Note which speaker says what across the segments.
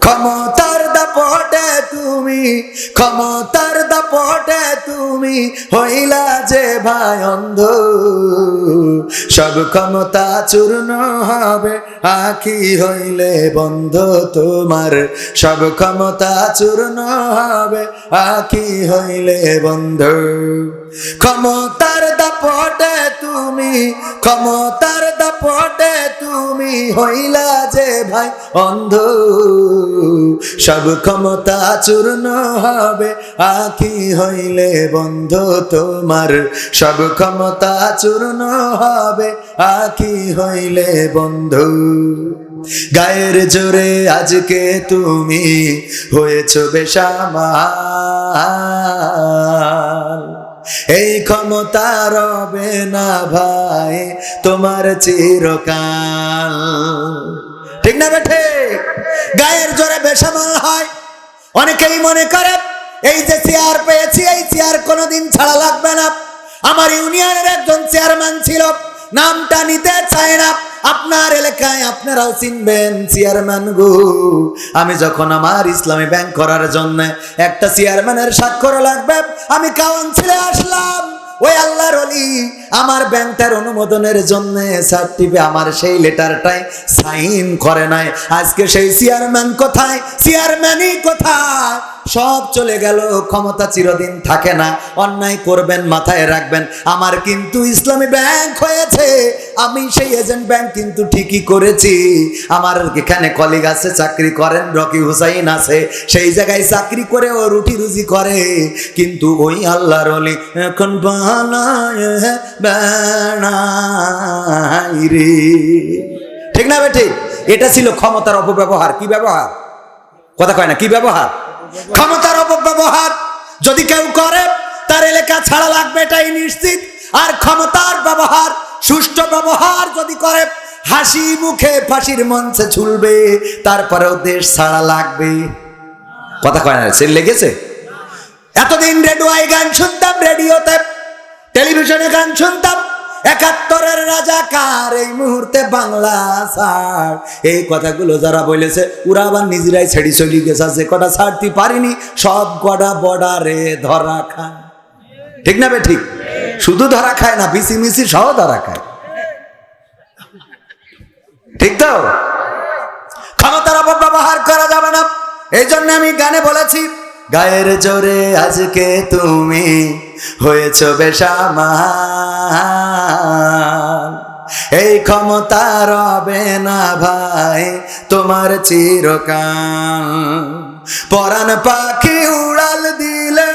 Speaker 1: ক্ষমতার দাপটে তুমি, ক্ষমতার দাপটে তুমি হইলা যে ভাই অন্ধ। সব ক্ষমতা চূর্ণ হবে, আখি হইলে বন্ধ তোমার। সব ক্ষমতা চূর্ণ হবে, আখি হইলে বন্ধ। ক্ষমতার দাপটে তুমি, ক্ষমতার দাপটে তুমি হইলা যে ভাই অন্ধ সব ক্ষমতা চূর্ণ হবে, আখি হইলে বন্ধ তোমার। সব ক্ষমতা চূর্ণ হবে, আখি হইলে বন্ধু। গায়ের জোরে আজকে তুমি হয়েছ বেশামাল। এই ক্ষমতা রবে না ভাই, তোমার চিরকাল। ঠিক না বেঠে? গায়ের জোরে বেসামাল হয়। অনেকেই মনে করে, এই যে চেয়ার পেয়েছি, এই চেয়ার কোনোদিন ছাড়া লাগবে না। আমার ইউনিয়নের একজন চেয়ারম্যান ছিল, নামটা নিতে চায় না। আপনার এলাকায় আপনারাও চিনবেন, চেয়ারম্যান গো। আমি যখন আমার ইসলামী ব্যাংক করার জন্য একটা চেয়ারম্যানের স্বাক্ষর লাগবে, আমি কাউন্সিলে আসলাম। ওই আল্লাহর অলি আমার ব্যাংকটার অনুমোদনের জন্য সার্টিফে আমার সেই লেটারটাই সাইন করে নাই। আজকে সেই চেয়ারম্যান কোথায়? চেয়ারম্যানই কোথায়? সব চলে গেল, ক্ষমতা চিরদিন থাকে না। অন্যায় করবেন, মাথায় রাখবেন। আমার কিন্তু ইসলামী ব্যাংক হয়েছে। আমি সেই এজেন্ট ব্যাংক কিন্তু ঠিকই করেছি। আমার এখানে কলিগ আছে, চাকরি করেন, রকি হুসাইন আছে। সেই জায়গায় চাকরি করে ও রুটি রুজি করে। কিন্তু ওই আল্লাহর অলি এখন রে। ঠিক না বেঠিক এটা ছিল ক্ষমতার অপব্যবহার। কি ব্যবহার? কথা কয় না, কি ব্যবহার? ক্ষমতার অপব্যবহার। যদি কেউ করে, তার এলাকা ছাড়া লাগবে, এটাই নিশ্চিত। আর ক্ষমতার ব্যবহার সুষ্ঠু ব্যবহার যদি করে, হাসি মুখে ফাঁসির মঞ্চে ঝুলবে, তারপরেও দেশ ছাড়া লাগবে। কথা কয় না সে লেগেছে? এতদিন রেডিওয় গান শুনতাম, রেডিওতে, টেলিভিশনে গান শুনতাম, একাত্তরের রাজাকার এই মুহূর্তে বাংলা ছাড় এই কথাগুলো যারা বলেছে, ওরা আবার নিজেরাই ছেড়ি চলি গেছে, যে কটা ছাড়তে পারিনি, সব কটা বর্ডারে ধরা খায় ঠিক না বে ঠিক? শুধু ধরা খায় না বিসি মিসি সহ ধরা খায়। ঠিক তো? ক্ষমতার অপব্যবহার করা যাবে না। এই জন্য আমি গানে বলেছি, গায়ের জোরে আজকে তুমি হয়েছ বেশামাল এই ক্ষমতা রবে না ভাই, তোমার চিরকাল। পরাণ পাখি উড়াল দিলে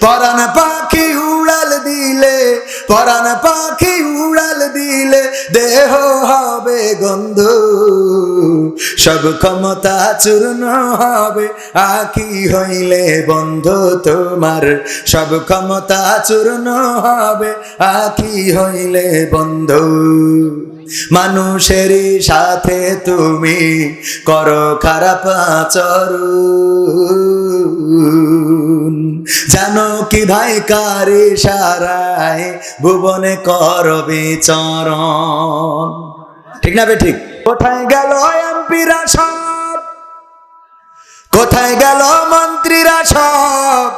Speaker 1: পরাণ পাখি উড়াল দিলে, পরাণ পাখি উড়াল দিলে দেহ হবে গন্ধ। সব ক্ষমতা চূর্ণ হবে, আখি হইলে বন্ধ তোমার। সব ক্ষমতা চূর্ণ হবে, আখি হইলে বন্ধ। মানুষের সাথে তুমি করো খারাপ আচরণ। জানো কি ভাই কারে সারায় ভুবনে কর বিচরণ ঠিক না বে ঠিক? কোথায় গেল এমপিরা সব? কোথায় গেল মন্ত্রীরা সব?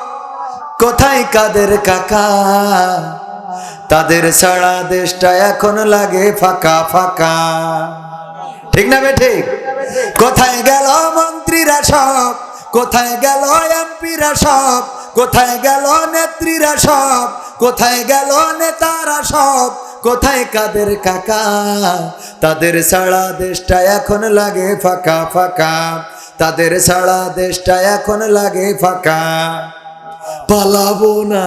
Speaker 1: কোথায় কাদের কাকা? তাদের ছাড়া দেশটা এখন লাগে ফাঁকা ফাঁকা। ঠিক না বে ঠিক? কোথায় গেল মন্ত্রীরা সব? কোথায় গেল এমপিরা সব? কোথায় গেল নেত্রীরা সব? কোথায় গেল নেতারা সব? কোথায় কাদের কাকা? তাদের ছাড়া দেশটা এখন লাগে ফাঁকা ফাঁকা। তাদের ছাড়া দেশটা এখন লাগে ফাঁকা। পালাবো না।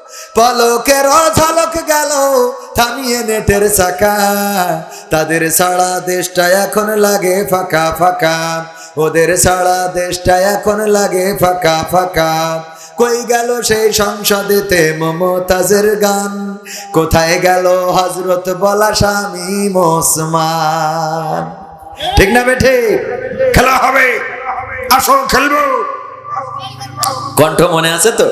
Speaker 1: পলকের ঝলক গেল থামিয়ে নেটের চাকা। তাদের সারা দেশটা এখন লাগে ফাঁকা ফাঁকা। ওদের সারা দেশটা এখন লাগে ফাঁকা ফাঁকা। কই গেল সেই সংসদেতে মমতাজের গান? কোথায় গেল হজরত বলা স্বামী মোসমান? ঠিক না বেঠে? খেলা হবে। আসো খেলব। কণ্ঠ মনে আছে তো?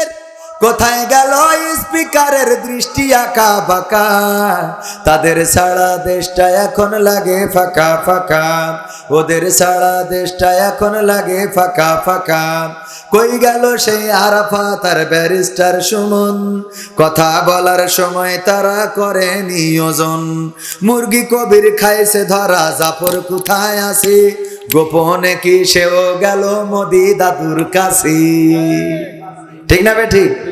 Speaker 1: কোথায় গেল স্পিকারের দৃষ্টি আঁকা বাঁকা? তাদের সারা দেশটা এখন লাগে ফাঁকা ফাঁকা। ওদের সারা দেশটা এখন লাগে ফাঁকা ফাঁকা। কই গেল সেই আরাফা তার ব্যারিস্টার সুমন? কথা বলার সময় তারা করে নিয়োজন মুরগি কবির খাইছে ধরা, জাফর কোথায় আছে? গোপনে কি সেও গেল মোদি দাদুর কাছে? ঠিক না বেঠি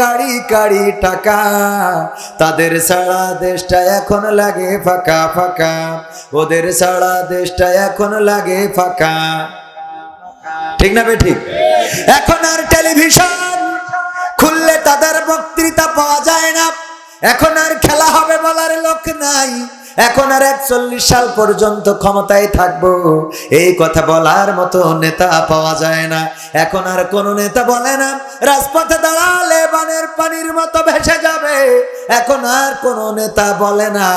Speaker 1: কাড়ি কাড়ি টাকা। তাদের সারা দেশটা এখন লাগে ফাঁকা ফাঁকা। ওদের সারা দেশটা এখন লাগে ফাঁকা। ঠিক না ঠিক এখন আর টেলিভিশন খুললে তাদের বক্তৃতা পাওয়া যায় না। এখন আর খেলা হবে বলার লোক নাই। এখন আর একচল্লিশ সাল পর্যন্ত ক্ষমতায় থাকব। এই কথা বলার মতো নেতা পাওয়া যায় না। এখন আর কোন নেতা বলে না, রাজপথে দাঁড়ালে বানের পানির মতো ভেসে যাবে। এখন আর কোন নেতা বলে না,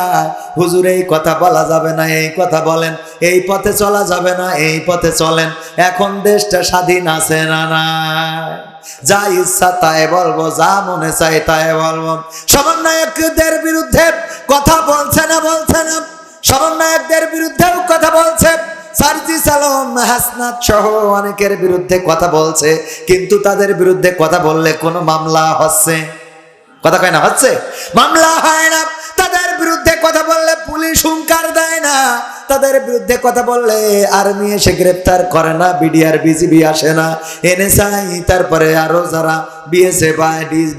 Speaker 1: হুজুর, এই কথা বলা যাবে না, এই কথা বলেন, এই পথে চলা যাবে না, এই পথে চলেন। এখন দেশটা স্বাধীন আছে না না যা ইচ্ছা তাই বলব, যা মনে চাই তাই বলব। সমন্বয়কদের বিরুদ্ধে কথা বলছে না বলছে না। সমন্বয়কদের বিরুদ্ধেও কথা বলছে। সার্জিস সালম, হাসনাত সহ অনেকের বিরুদ্ধে কথা বলছে, কিন্তু তাদের বিরুদ্ধে কথা বললে কোনো মামলা হচ্ছে? কথা কয় না, হচ্ছে? মামলা হয় না। বিরুদ্ধে কথা বললে আর্মি এসে গ্রেপ্তার করে না, বিডিআর, বিজিবি আসে না। এনএসআই, তারপরে আরও যারা বিএসএ বা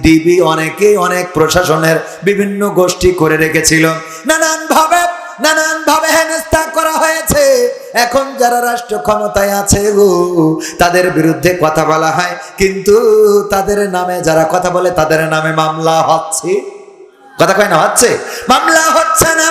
Speaker 1: ডিবি, অনেকেই অনেক প্রশাসনের বিভিন্ন গোষ্ঠী করে রেখেছিল। নানান ভাবে নানান ভাবে হেনস্থা করা হয়েছে। এখন যারা রাষ্ট্র ক্ষমতায় আছে তাদের বিরুদ্ধে কথা বলা হয়। কিন্তু তাদের নামে যারা কথা বলে, তাদের নামে মামলা হচ্ছে। কথা কয় না, হচ্ছে? মামলা হচ্ছে না।